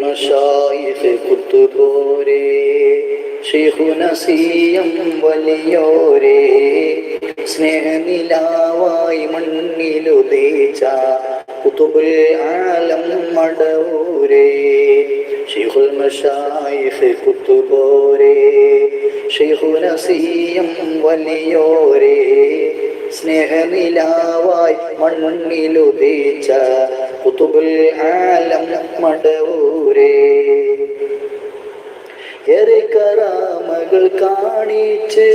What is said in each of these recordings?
മഷായിഫ് കുത്തുപോരേ ശിഹുനസീയം വലിയോരേ. സ്നേഹനിലാവായി മണ്ണിലുതേച്ച കുത്തുബുൽ ആലം മടവൂരേ. ശിഹുൽ മഷായിഫ് കുത്തുപോരേ ശിഹുനസീയം വലിയോരേ. സ്നേഹനിലാവായി മണ്ണിലുതേച്ച കുത്തുബുൽ ആലം മടവൂരേ. ഏറെ കറാമകൾ കാണിച്ച്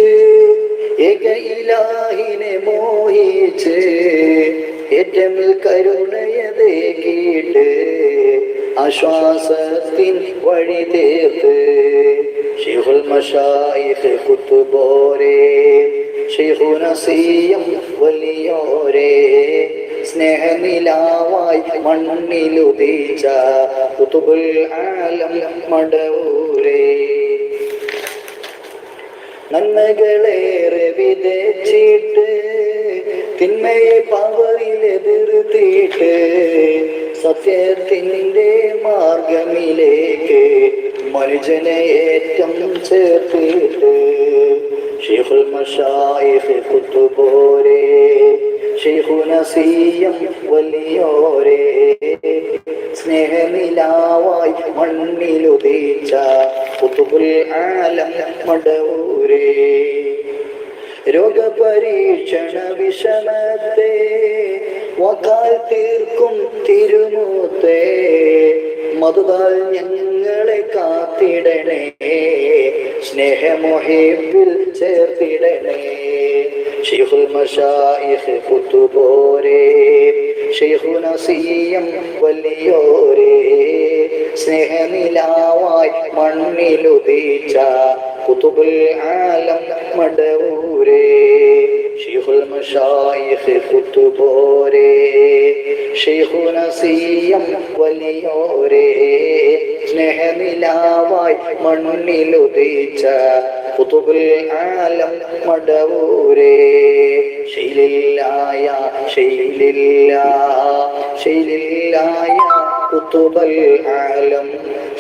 ഏക ഇലാഹിനെ മോഹിച്ച് ഏറ്റമിൽ കരുണയതേ കേട്ട് ആശ്വാസത്തിൻ വഴി തീർത്ത്. ഷെയ്ഖുൽ മഷായിഖ് കുത്തുബോരേ ഷെയ്ഖുനസിയം വലിയോരേ. സ്നേഹനിലാവായി മണ്ണിലുദീച്ച കുതുബുൽ ആലം മടവൂരേ. നന്മകളേറെ വിതച്ചിട്ട് തിന്മയെ പവറിലെതിർത്തിട്ട് സത്യത്തിന്റെ മാർഗമിലേക്ക് ഏറ്റം ചേർത്തിട്ട് ഷെയ്ഖുൽ മഷായിഖ് കുത്തുപോരേ. വലിയോരേ. സ്നേഹനിലാവായി മണ്ണിലുദയിച്ച പുതുപുൽ ആലം മടവൂരേ. രോഗപരീക്ഷണ വിഷമത്തെ വകാൽ തീർക്കും തിരുമൂത്തേ. മതുതാൽ ഞങ്ങളെ കാത്തിടണേ. സ്നേഹമൊഹിപ്പിൽ ചേർത്തിടണേ. ഷെയ്ഖുൽ മഷായിഖ് കുത്തുപോരേ. ഷെയ്ഖുനസിയം വലിയോരേ. സ്നേഹനിലാവായി മണ്ണിലുദീച്ച കുത്തുബുൽ ആലം മടവൂരേ. ഷെയ്ഖുൽ മഷായിഖ് കുത്തുപോരേ. ഷെയ്ഖുനസിയം വലിയോരേ. സ്നേഹനിലാവായി മണ്ണിലുദിച്ച കുത്തുബുൽ ആലം മടവൂരേ. ശൈലില്ലായ ശൈലില്ല ശൈലില്ലായ കുത്തുബൽ ആലം.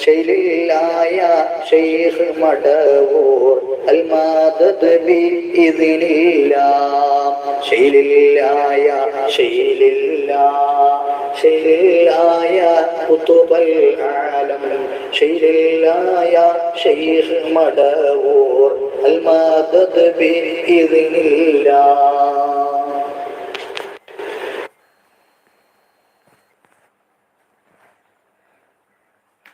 ശൈലില്ലായ ഷെയ്ഖ് മടവൂർ അൽമാദത് ബി ഇതിനില്ല. ശൈലില്ലായ ശൈലില്ല ശൈലില്ലായ കുത്തുബൽ ആലം. ശൈലില്ലായ ഷെയ്ഖ് മടവൂർ അൽമാദത് ബി ഇതിനില്ല.